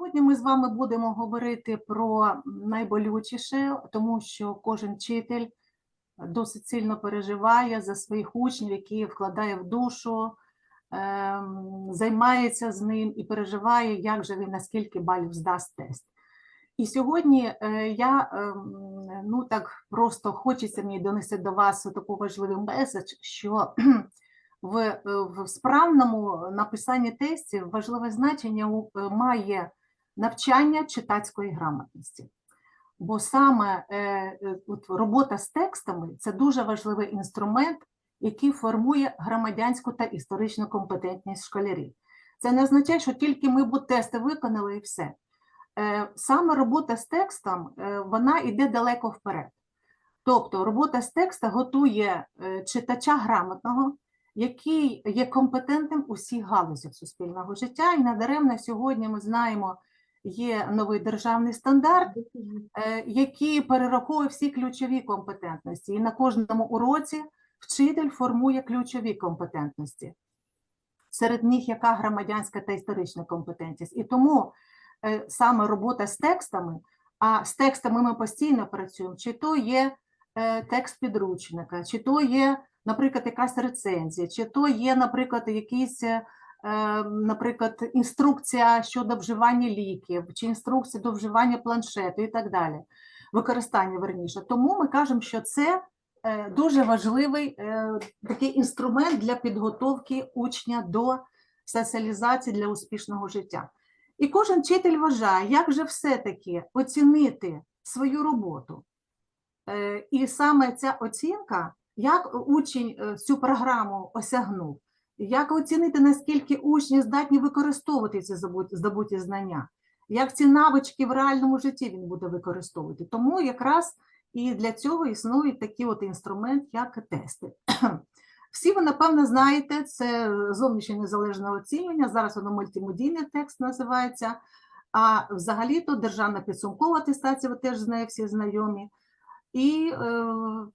Сьогодні ми з вами будемо говорити про найболючіше, тому що кожен вчитель досить сильно переживає за своїх учнів, які вкладає в душу, ем, займається з ним і переживає, як же він наскільки балів здасть тест. І сьогодні е, я ем, ну так просто хочеться мені донести до вас таку важливий меседж, що в, е, в справному написанні тестів важливе значення е, має навчання читацької грамотності. Бо саме е, е, от робота з текстами це дуже важливий інструмент, який формує громадянську та історичну компетентність школярів. Це не означає, що тільки ми б тести виконали і все. Е, Саме робота з текстом вона йде далеко вперед. Тобто робота з текста готує читача грамотного, який є компетентним у всіх галузях суспільного життя. І надаремно сьогодні ми знаємо, є новий державний стандарт, е, який перераховує всі ключові компетентності. І на кожному уроці вчитель формує ключові компетентності. Серед них яка громадянська та історична компетентність. І тому е, саме робота з текстами, а з текстами ми постійно працюємо, чи то є е, текст підручника, чи то є, наприклад, якась рецензія, чи то є, наприклад, якийсь, е, наприклад, інструкція щодо вживання ліків, чи інструкція до вживання планшету і так далі, використання верніше. Тому ми кажемо, що це е, дуже важливий е, такий інструмент для підготовки учня до соціалізації для успішного життя. І кожен вчитель вважає, як же все-таки оцінити свою роботу. Е, І саме ця оцінка, як учень е, цю програму осягнув, як оцінити, наскільки учні здатні використовувати ці здобуті знання, як ці навички в реальному житті він буде використовувати. Тому якраз і для цього існує такий от інструмент, як тести. Всі ви, напевно, знаєте, це зовнішнє незалежне оцінювання, зараз воно мультимедійний текст називається, а взагалі-то державна підсумкова атестація, ви теж з нею всі знайомі. І е,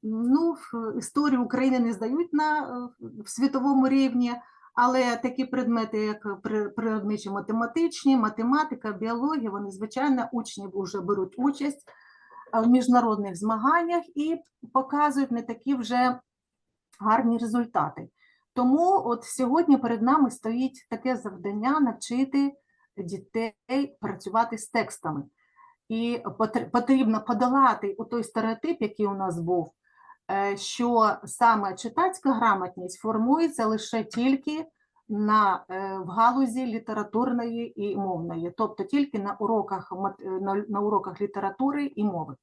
ну, історію України не здають на е, в світовому рівні, але такі предмети, як природничі математичні, математика, біологія, вони, звичайно, учні вже беруть участь е, в міжнародних змаганнях і показують не такі вже гарні результати. Тому от сьогодні перед нами стоїть таке завдання навчити дітей працювати з текстами. І потр- потрібно подолати у той стереотип, який у нас був, е, що саме читацька грамотність формується лише тільки на, е, в галузі літературної і мовної, тобто тільки на уроках, е, на, уроках літератури і мови.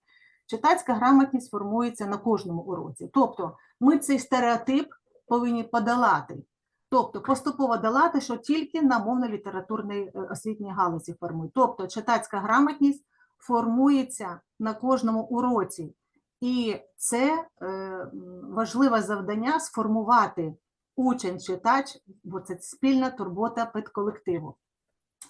Читацька грамотність формується на кожному уроці. Тобто ми цей стереотип повинні подолати. Тобто поступово долати, що тільки на мовно-літературній освітній галузі формують. Тобто читацька грамотність формується на кожному уроці. І це е, важливе завдання сформувати учень-читач, бо це спільна турбота педколективу.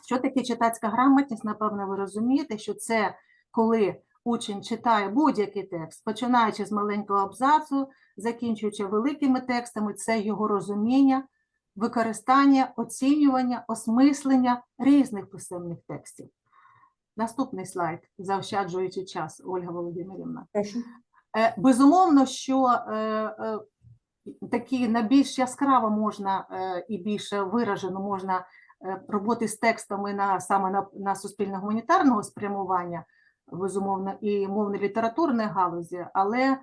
Що таке читацька грамотність? Напевно, ви розумієте, що це коли учень читає будь-який текст, починаючи з маленького абзацу, закінчуючи великими текстами, це його розуміння, використання, оцінювання, осмислення різних писемних текстів. Наступний слайд, заощаджуючи час, Ольга Володимирівна. Е, Безумовно, що е, е, такі на більш яскраво можна і більше виражено можна роботи з текстами на саме на, на суспільно-гуманітарного спрямування, безумовно, і мовно-літературної галузі, але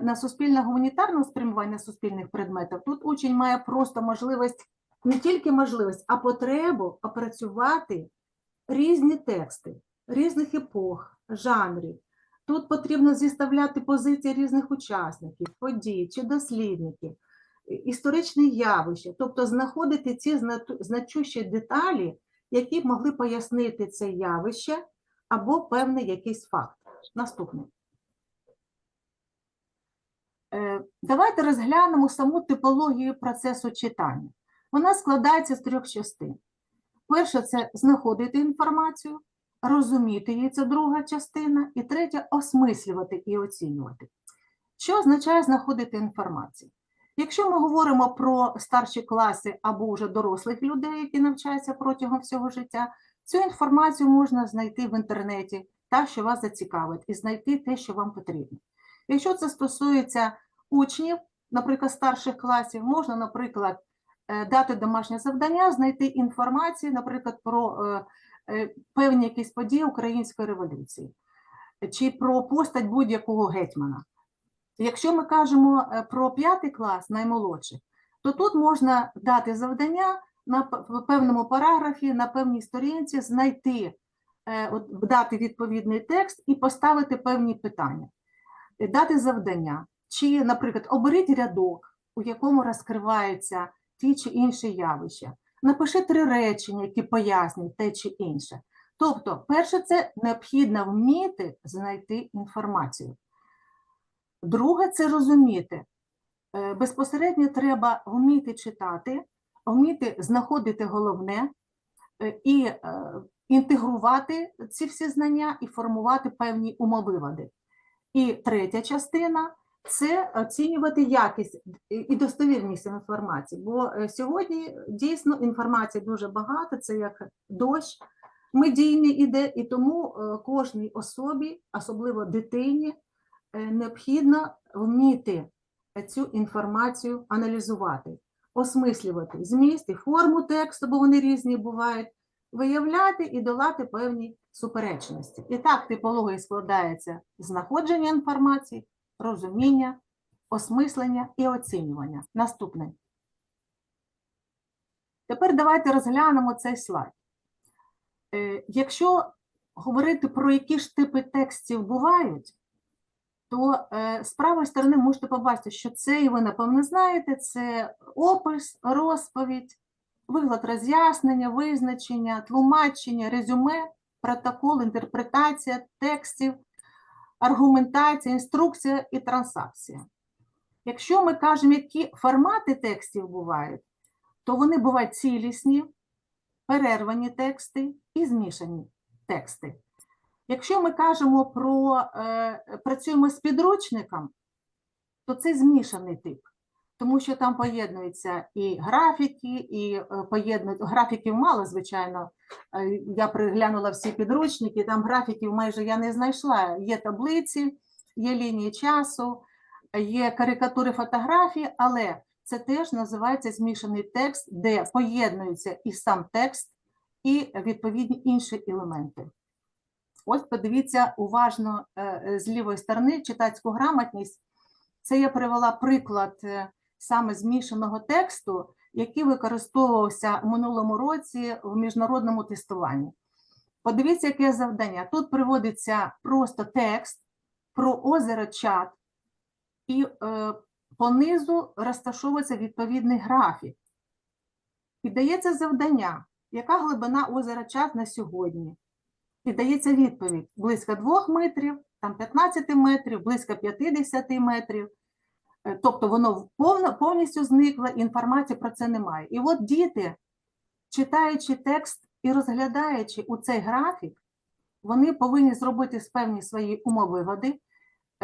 на суспільно-гуманітарному спрямуванні на суспільних предметів тут учень має просто можливість, не тільки можливість, а потребу опрацювати різні тексти різних епох, жанрів. Тут потрібно зіставляти позиції різних учасників, подій чи дослідників, історичні явища, тобто знаходити ці значущі деталі, які б могли пояснити це явище або певний якийсь факт. Наступний. Е, Давайте розглянемо саму типологію процесу читання. Вона складається з трьох частин. Перше це знаходити інформацію, розуміти її, це друга частина, і третя осмислювати і оцінювати. Що означає знаходити інформацію? Якщо ми говоримо про старші класи або вже дорослих людей, які навчаються протягом всього життя, Цю інформацію можна знайти в інтернеті, та, що вас зацікавить, і знайти те, що вам потрібно. Якщо це стосується учнів, наприклад, старших класів, можна, наприклад, дати домашнє завдання, знайти інформацію, наприклад, про е, е, певні якісь події Української революції чи про постать будь-якого гетьмана. Якщо ми кажемо е, про п'ятий клас, наймолодших, то тут можна дати завдання на певному параграфі, на певній сторінці знайти, е, дати відповідний текст і поставити певні питання, Е, дати завдання. Чи, наприклад, оберіть рядок, у якому розкриваються ті чи інші явища. Напиши три речення, які пояснюють те чи інше. Тобто, перше, це необхідно вміти знайти інформацію. Друге, це розуміти. Е, Безпосередньо треба вміти читати, вміти знаходити головне е, і е, інтегрувати ці всі знання і формувати певні умовиводи. І третя частина це оцінювати якість і- достовірність інформації. Бо е, сьогодні дійсно інформації дуже багато, це як дощ медійний іде, і тому е, кожній особі, особливо дитині, е, необхідно вміти цю інформацію аналізувати, осмислювати зміст і форму тексту, бо вони різні бувають, виявляти і долати певні суперечності. І так типологія складається знаходження інформації, розуміння, осмислення і оцінювання. Наступне. Тепер давайте розглянемо цей слайд. Е, Якщо говорити про які ж типи текстів бувають, то е, з правої сторони можете побачити, що це, і ви напевно знаєте, це опис, розповідь, вигляд роз'яснення, визначення, тлумачення, резюме, протокол, інтерпретація текстів, аргументація, інструкція і трансакція. Якщо ми кажемо, які формати текстів бувають, то вони бувають цілісні, перервані тексти і змішані тексти. Якщо ми кажемо про е, працюємо з підручником, то це змішаний тип, тому що там поєднуються і графіки, і е, поєднують графіків мало, звичайно. Е, Я приглянула всі підручники, там графіків майже я не знайшла. Є таблиці, є лінії часу, є карикатури фотографії, але це теж називається змішаний текст, де поєднується і сам текст, і відповідні інші елементи. Ось подивіться уважно е, з лівої сторони читацьку грамотність. Це я привела приклад саме змішаного тексту, який використовувався в минулому році в міжнародному тестуванні. Подивіться, яке завдання. Тут приводиться просто текст про озеро чат, і е, понизу розташовується відповідний графік. І дається завдання, яка глибина озера чат на сьогодні. І дається відповідь близько 2 метрів, там 15 метрів, близько 50 метрів. Е, Тобто воно повно, повністю зникло, інформації про це немає. І от діти, читаючи текст і розглядаючи у цей графік, вони повинні зробити певні свої умовиводи,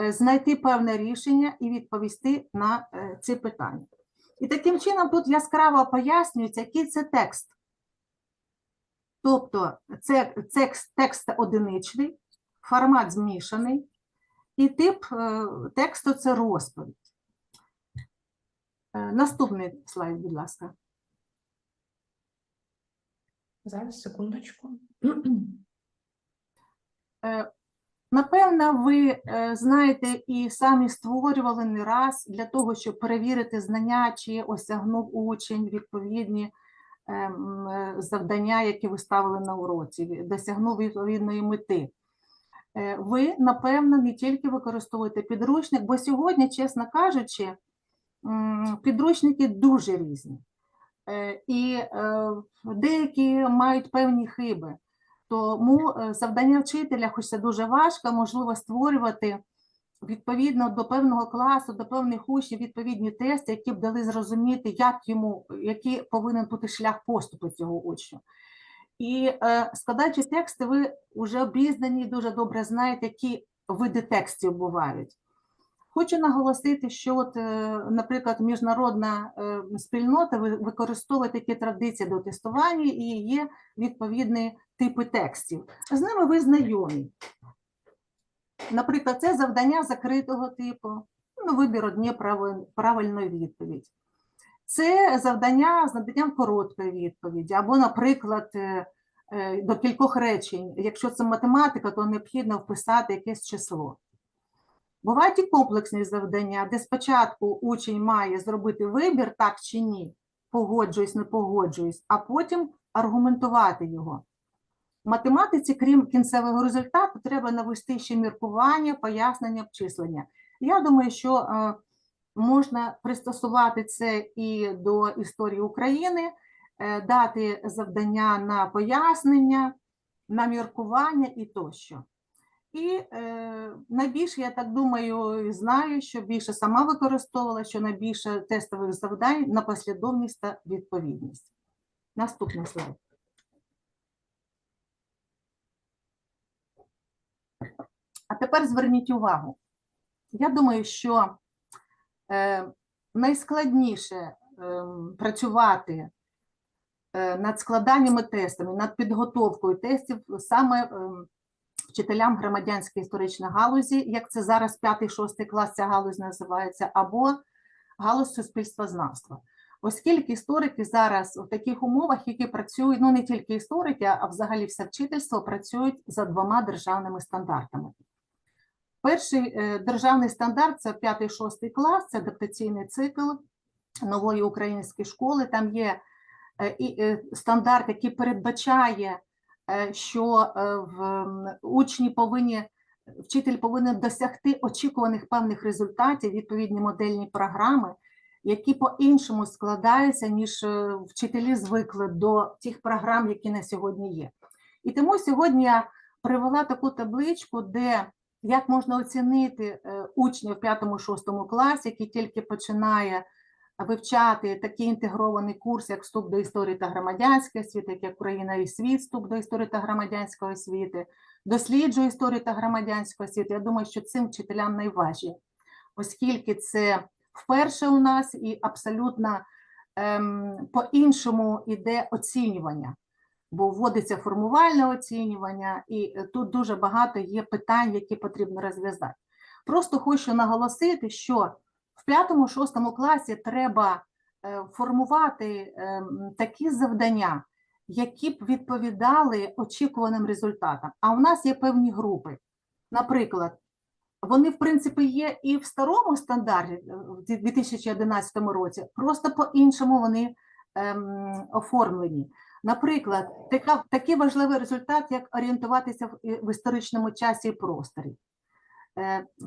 е, знайти певне рішення і відповісти на е, ці питання. І таким чином тут яскраво пояснюється, який це текст. Тобто це текст, текст одиничний, формат змішаний, і тип тексту це розповідь. Е, Наступний слайд, будь ласка. Зараз, секундочку. Е, Напевно, ви е, знаєте і самі створювали не раз для того, щоб перевірити знання, чи осягнув учень відповідні завдання, які ви ставили на уроці, досягнув відповідної мети. Ви, напевно, не тільки використовуєте підручник, бо сьогодні, чесно кажучи, підручники дуже різні. Е, І е, деякі мають певні хиби. Тому е, завдання вчителя, хоч це дуже важко, можливо створювати відповідно до певного класу, до певних учнів відповідні тести, які б дали зрозуміти, як йому, який повинен бути шлях поступу цього учня. І складаючи тексти, ви вже обізнані дуже добре знаєте, які види текстів бувають. Хочу наголосити, що, от, е, наприклад, міжнародна е, спільнота використовує такі традиції до тестування і є відповідні типи текстів. З ними ви знайомі. Наприклад, це завдання закритого типу, ну, вибір однієї правильної відповідь. Це завдання з наданням короткої відповіді, або, наприклад, е, до кількох речень. Якщо це математика, то необхідно вписати якесь число. Бувають і комплексні завдання, де спочатку учень має зробити вибір, так чи ні, погоджуюсь, не погоджуюсь, а потім аргументувати його. В математиці, крім кінцевого результату, треба навести ще міркування, пояснення, обчислення. Я думаю, що е, можна пристосувати це і до історії України, е, дати завдання на пояснення, на міркування і тощо. І е, найбільше, я так думаю, знаю, що більше сама використовувала, що найбільше тестових завдань на послідовність та відповідність. Наступний слайд. А тепер зверніть увагу. Я думаю, що е, найскладніше ем, працювати е, над складаннями тестами, над підготовкою тестів саме ем, вчителям громадянської історичної галузі, як це зараз 5-6 клас ця галузь називається, або галузь суспільствознавства. Оскільки історики зараз в таких умовах, які працюють, ну не тільки історики, а взагалі все вчительство працюють за двома державними стандартами. Перший е, державний стандарт це 5-6 клас, це адаптаційний цикл нової української школи. Там є е, е, стандарт, який передбачає, що е, в учні повинні, вчитель повинен досягти очікуваних певних результатів, відповідні модельні програми, які по-іншому складаються, ніж е, вчителі звикли до тих програм, які на сьогодні є. І тому сьогодні я привела таку табличку, де як можна оцінити е, учня в 5-6 класі, який тільки починає вивчати такий інтегрований курс, як вступ до історії та громадянської освіти, як Україна і світ, вступ до історії та громадянської освіти, досліджує історію та громадянської освіти. Я думаю, що цим вчителям найважче, оскільки це вперше у нас і абсолютно ем, по-іншому іде оцінювання бо вводиться формувальне оцінювання, і е, тут дуже багато є питань, які потрібно розв'язати. Просто хочу наголосити, що в 5-6 класі треба е, формувати е, такі завдання, які б відповідали очікуваним результатам. А у нас є певні групи. Наприклад, вони, в принципі, є і в старому стандарті е, в 2011 році, просто по-іншому вони ем, оформлені. Наприклад, така, такий важливий результат, як орієнтуватися в, в історичному часі і просторі,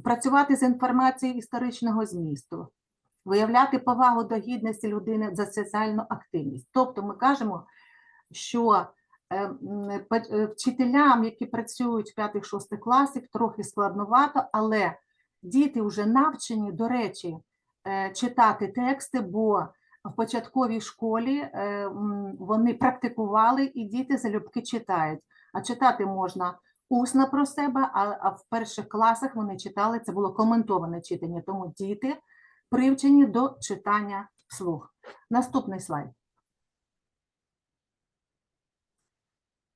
працювати з інформацією історичного змісту, виявляти повагу до гідності людини за соціальну активність. Тобто ми кажемо, що е, е, вчителям, які працюють в 5-6 класах, трохи складновато, але діти вже навчені, до речі, е, читати тексти, бо в початковій школі е, вони практикували і діти залюбки читають. А читати можна усно про себе, а, а в перших класах вони читали, це було коментоване читання, тому діти привчені до читання вслух. Наступний слайд.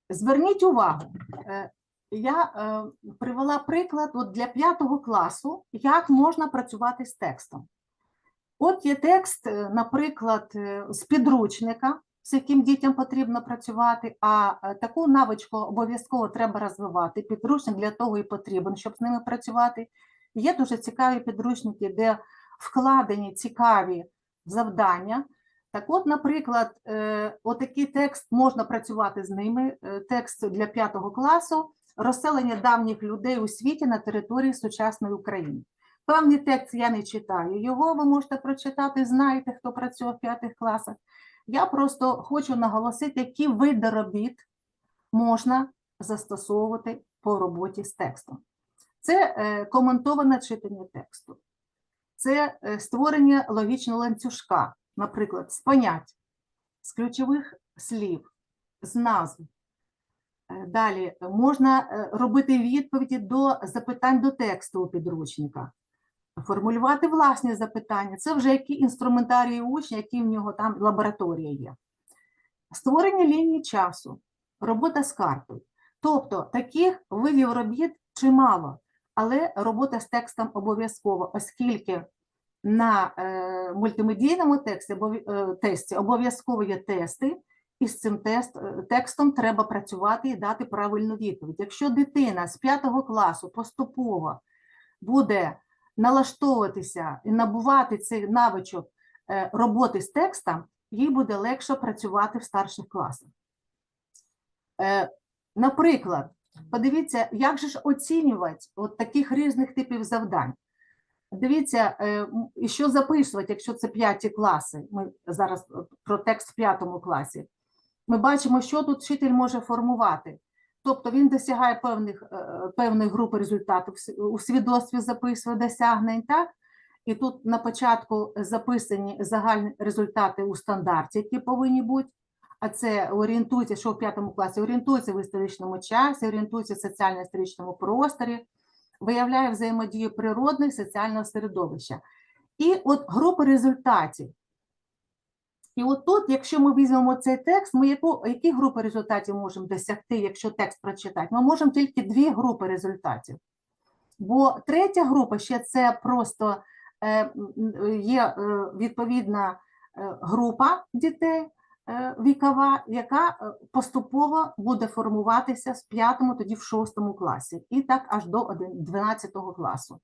Зверніть увагу, е, я е, привела приклад от для п'ятого класу, як можна працювати з текстом. От є текст, е, наприклад, з підручника, з яким дітям потрібно працювати, а е, таку навичку обов'язково треба розвивати. Підручник для того і потрібен, щоб з ними працювати. Є дуже цікаві підручники, де вкладені цікаві завдання. Так от, наприклад, е, отакий текст можна працювати з ними. е, Текст для п'ятого класу розселення давніх людей у світі на території сучасної України. Певний текст я не читаю. Його ви можете прочитати, знаєте, хто працює в п'ятих класах. Я просто хочу наголосити, які види робіт можна застосовувати по роботі з текстом. Це е, коментоване читання тексту, це е, створення логічного ланцюжка, наприклад, з понять, з ключових слів, з назв. Е, Далі можна робити відповіді до запитань до тексту у підручника. Формулювати власні запитання. Це вже які інструментарії учня, які в нього там лабораторія є. Створення лінії часу, робота з картою. Тобто таких видів робіт чимало, але робота з текстом обов'язково, оскільки на е, мультимедійному тексті, обов'я- е, тесті обов'язково є тести, і з цим тест, е, текстом треба працювати і дати правильну відповідь. Якщо дитина з 5 класу поступово буде налаштовуватися і набувати цей навичок е, роботи з текстом, їй буде легше працювати в старших класах. Е, Наприклад, подивіться, як же ж оцінювати от таких різних типів завдань. Дивіться, е, і що записувати, якщо це п'яті класи. Ми зараз про текст в п'ятому класі. Ми бачимо, що тут вчитель може формувати. Тобто він досягає певних, е, певної групи результатів, у свідоцтві записує досягнень, так? І тут на початку записані загальні результати у стандарті, які повинні бути. А це орієнтується, що в п'ятому класі орієнтується в історичному часі, орієнтується в соціально-історичному просторі, виявляє взаємодію природного і соціального середовища. І от групи результатів. І от тут, якщо ми візьмемо цей текст, ми яку, які групи результатів можемо досягти, якщо текст прочитати? Ми можемо тільки дві групи результатів. Бо третя група ще це просто е, є е, відповідна е, група дітей вікова, яка поступово буде формуватися з п'ятому, тоді в шостому класі, і так аж до 12 класу.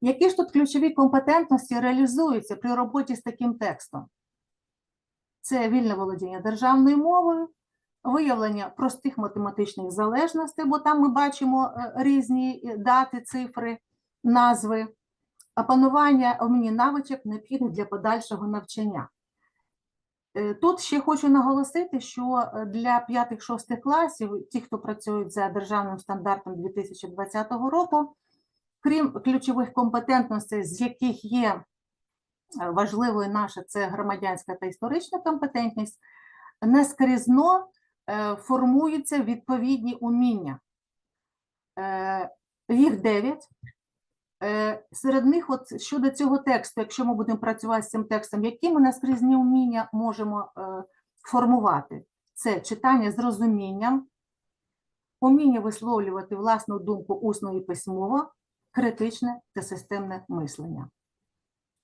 Які ж тут ключові компетентності реалізуються при роботі з таким текстом? Це вільне володіння державною мовою, виявлення простих математичних залежностей, бо там ми бачимо е, різні е, дати, цифри, назви, опанування вміння навичок необхідних для подальшого навчання. Е, Тут ще хочу наголосити, що для 5-6 класів, ті, хто працюють за державним стандартом 2020 року, крім ключових компетентностей, з яких є важливою наша це громадянська та історична компетентність, нескрізно е, формуються відповідні уміння. Е, Їх 9. Е, Серед них, от щодо цього тексту, якщо ми будемо працювати з цим текстом, які ми наскрізні уміння можемо е, формувати? Це читання з розумінням, уміння висловлювати власну думку усно і письмово, критичне та системне мислення.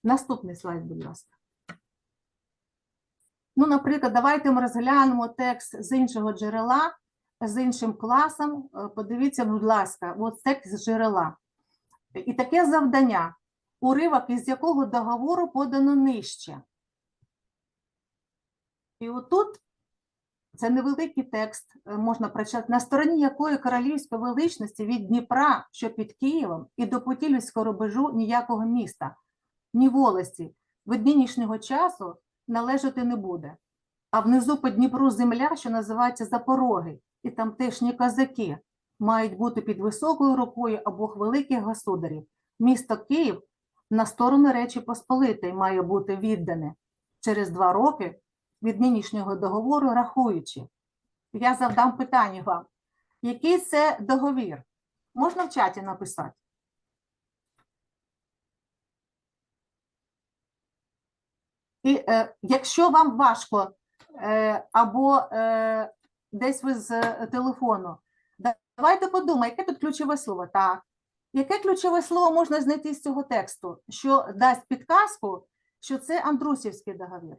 Наступний слайд, будь ласка. Ну, наприклад, давайте ми розглянемо текст з іншого джерела, з іншим класом. Е, Подивіться, будь ласка, от текст з джерела. І таке завдання, уривок із якого договору подано нижче. І отут це невеликий текст, е, можна прочитати, на стороні якої королівської величності від Дніпра, що під Києвом, і до Путілівського рубежу ніякого міста, ні волості від нинішнього часу належати не буде. А внизу по Дніпру земля, що називається Запороги, і тамтешні козаки мають бути під високою рукою обох великих государів. Місто Київ на сторону Речі Посполитої має бути віддане через два роки від нинішнього договору, рахуючи. Я завдам питання вам. Який це договір? Можна в чаті написати? І е, якщо вам важко е, або е, десь ви з е, телефону, давайте подумаємо, яке тут ключове слово? Так. Яке ключове слово можна знайти з цього тексту, що дасть підказку, що це Андрусівський договір?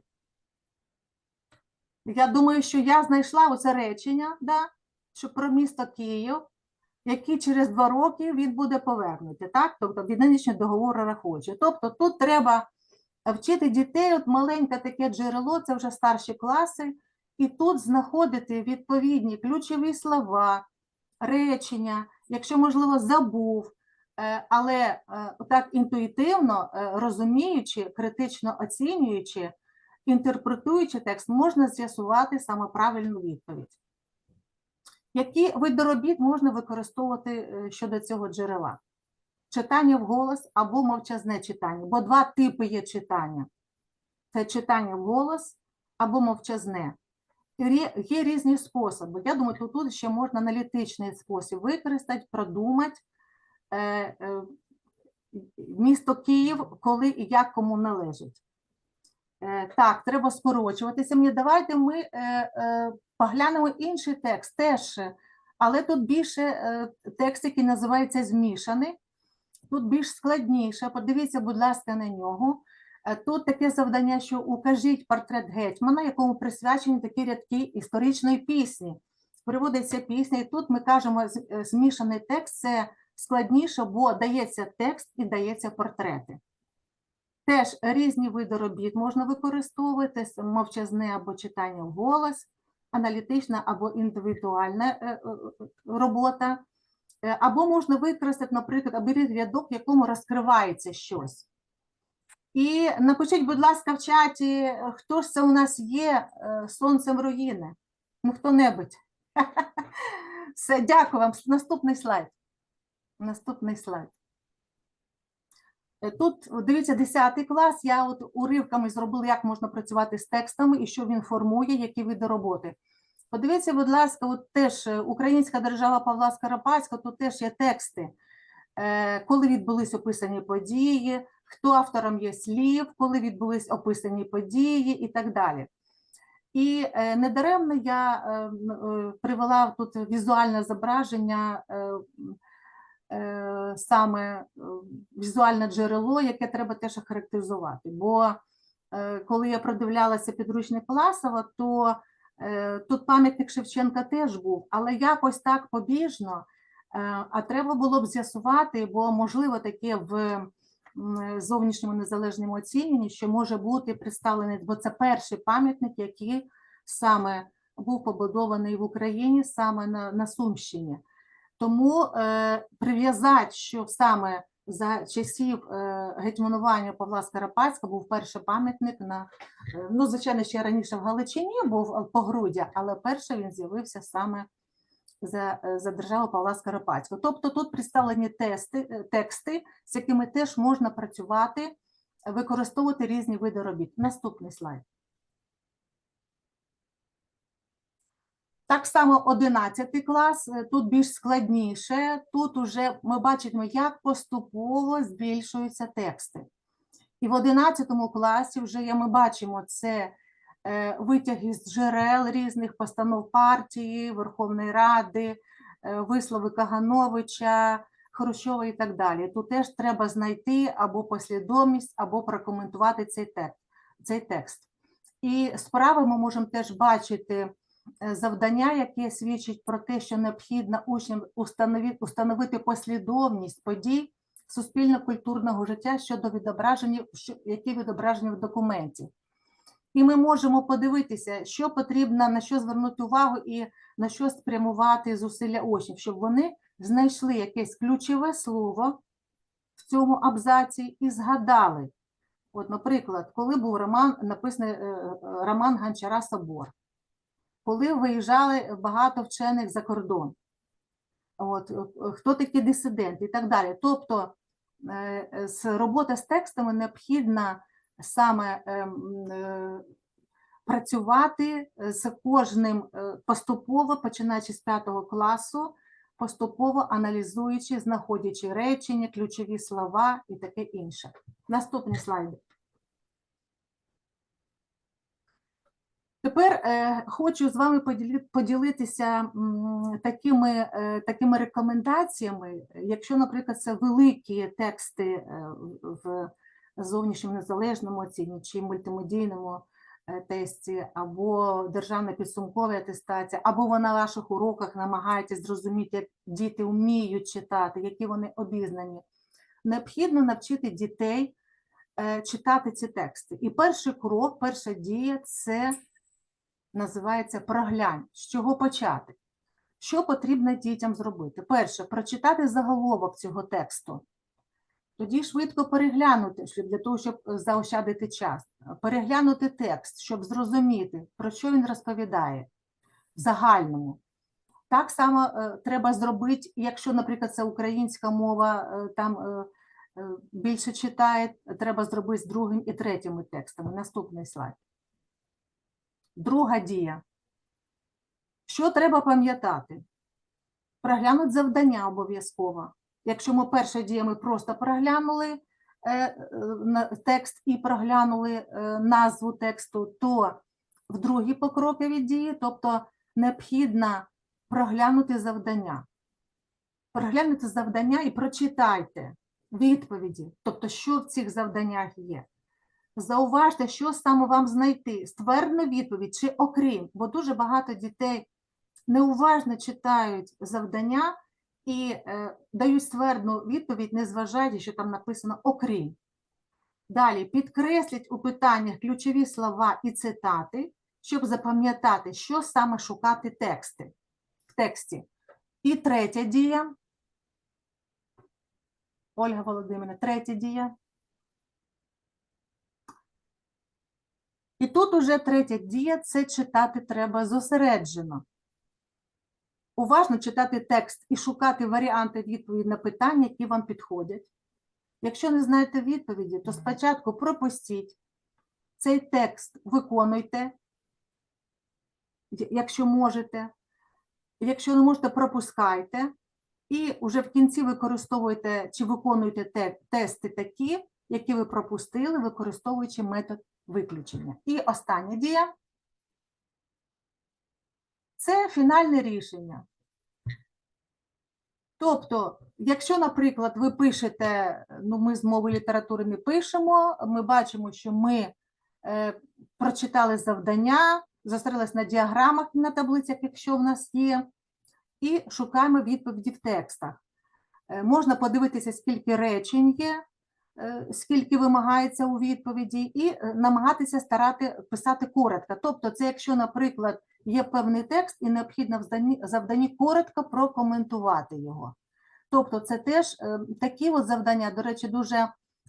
Я думаю, що я знайшла оце речення, да, що про місто Київ, який через два роки він буде повернути, так? Тобто від нинішнього договору рахуючи. Тобто тут треба вчити дітей, от маленьке таке джерело, це вже старші класи, і тут знаходити відповідні ключові слова, речення, якщо, можливо, забув, е, але е, так інтуїтивно е, розуміючи, критично оцінюючи, інтерпретуючи текст, можна з'ясувати саме правильну відповідь. Які види робіт можна використовувати щодо цього джерела? Читання вголос або мовчазне читання, бо два типи є читання: це читання вголос або мовчазне. Є різні способи. Я думаю, тут, тут ще можна аналітичний спосіб використати, продумати, е, е, місто Київ, коли і як кому належить. Е, Так, треба скорочуватися. Мені давайте ми поглянемо інший текст теж, але тут більше текст, який називається змішаний. Тут більш складніше. Подивіться, будь ласка, на нього. Е, Тут таке завдання, що укажіть портрет гетьмана, якому присвячені такі рядки історичної пісні. Приводиться пісня, і тут ми кажемо е, змішаний текст це складніше, бо дається текст і дається портрети. Теж різні види робіт можна використовувати, мовчазне або читання вголос, аналітична або індивідуальна е, робота. Е, Або можна використати, наприклад, аберіть рядок, в якому розкривається щось. І напишіть, будь ласка, в чаті, хто ж це у нас є е, сонцем руїни? Ну, хто-небудь. Все, дякую вам. Наступний слайд. Наступний слайд. Е, Тут, дивіться, 10 клас. Я от уривками зробила, як можна працювати з текстами і що він формує, які види роботи. Подивіться, будь ласка, от теж е, Українська держава Павла Скоропадського, тут теж є тексти, е, коли відбулись описані події, хто автором є слів, коли відбулись описані події і так далі. І е, недаремно я привела тут візуальне зображення, саме візуальне джерело, яке треба теж охарактеризувати. Бо коли я продивлялася підручник Паласова, то тут пам'ятник Шевченка теж був, але якось так побіжно, е, а треба було б з'ясувати, бо можливо таке в зовнішньому незалежному оцінюванні, що може бути представлений, бо це перший пам'ятник, який саме був побудований в Україні, саме на, на Сумщині. Тому е, прив'язати, що саме за часів е, гетьманування Павла Скоропадського був перший пам'ятник на е, ну, звичайно, ще раніше в Галичині був е, погруддя, але перший він з'явився саме за, за державу Павла Скоропадського. Тобто тут представлені тести, тексти, з якими теж можна працювати, використовувати різні види робіт. Наступний слайд. Так само 11 клас, е, тут більш складніше. Тут уже ми бачимо, як поступово збільшуються тексти. І в 11 класі вже ми бачимо це е, витяги з джерел різних постанов партії, Верховної Ради, е, вислови Кагановича, Хрущова і так далі. Тут теж треба знайти або послідовність, або прокоментувати цей текст. Цей текст. І справи ми можемо теж бачити завдання, яке свідчить про те, що необхідно учням установити, установити послідовність подій суспільно-культурного життя щодо відображення, які відображені в документі. І ми можемо подивитися, що потрібно, на що звернути увагу і на що спрямувати зусилля учнів, щоб вони знайшли якесь ключове слово в цьому абзаці і згадали. От, наприклад, коли був роман, написаний е, е, роман Гончара Собор, коли виїжджали багато вчених за кордон, от, е, хто такі дисиденти і так далі. Тобто е, е, з текстами необхідно саме е, працювати з кожним поступово, починаючи з п'ятого класу, поступово аналізуючи, знаходячи речення, ключові слова і таке інше. Наступний слайд. Тепер е, хочу з вами поділитися такими, е, такими рекомендаціями. Якщо, наприклад, це великі тексти е, в зовнішньому незалежному оцінюванні чи мультимедійному тесті, або державна підсумкова атестація, або ви на ваших уроках намагаєтесь зрозуміти, як діти вміють читати, які вони обізнані. Необхідно навчити дітей читати ці тексти. І перший крок, перша дія це називається проглянь. З чого почати? Що потрібно дітям зробити? Перше, прочитати заголовок цього тексту. Тоді швидко переглянути, для того, щоб заощадити час, переглянути текст, щоб зрозуміти, про що він розповідає в загальному. Так само е, треба зробити, якщо, наприклад, це українська мова, е, там е, більше читає, треба зробити з другим і третіми текстами. Наступний слайд. Друга дія. Що треба пам'ятати? Проглянути завдання обов'язково. Якщо ми перша дія, ми просто проглянули е, е, текст і проглянули е, назву тексту, то в другій покроковій дії, тобто необхідно проглянути завдання. Проглянути завдання і прочитайте відповіді, тобто, що в цих завданнях є. Зауважте, що саме вам знайти, ствердну відповідь чи окрім, бо дуже багато дітей неуважно читають завдання і е, дають ствердну відповідь, незважаючи, що там написано окрім. Далі підкресліть у питаннях ключові слова і цитати, щоб запам'ятати, що саме шукати тексти, в тексті. І третя дія. Ольга Володимирівна, третя дія. І тут уже третя дія це читати треба зосереджено. Уважно читати текст і шукати варіанти відповіді на питання, які вам підходять. Якщо не знаєте відповіді, то спочатку пропустіть цей текст, виконуйте, якщо можете. Якщо не можете, пропускайте. І вже в кінці використовуйте чи виконуйте те- тести такі, які ви пропустили, використовуючи метод виключення. І остання дія це фінальне рішення. Тобто, якщо, наприклад, ви пишете, ну ми з мови літератури не пишемо, ми бачимо, що ми е, прочитали завдання, зосередились на діаграмах на таблицях, якщо в нас є, і шукаємо відповіді в текстах. Е, Можна подивитися, скільки речень є, скільки вимагається у відповіді, і е, намагатися старати писати коротко. Тобто, це якщо, наприклад, є певний текст, і необхідно в завданні коротко прокоментувати його. Тобто, це теж е, такі от завдання, до речі, дуже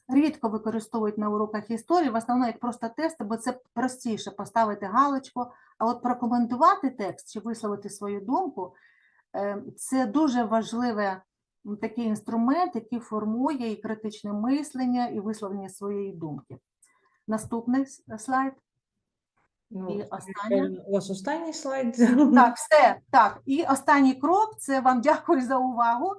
рідко використовують на уроках історії, в основному як просто тести, бо це простіше поставити галочку, а от прокоментувати текст чи висловити свою думку е, це дуже важливий м, такий інструмент, який формує і критичне мислення, і висловлення своєї думки. Наступний слайд. Ну, І останній. У вас останній слайд. Так, все. Так, і останній крок це вам дякую за увагу.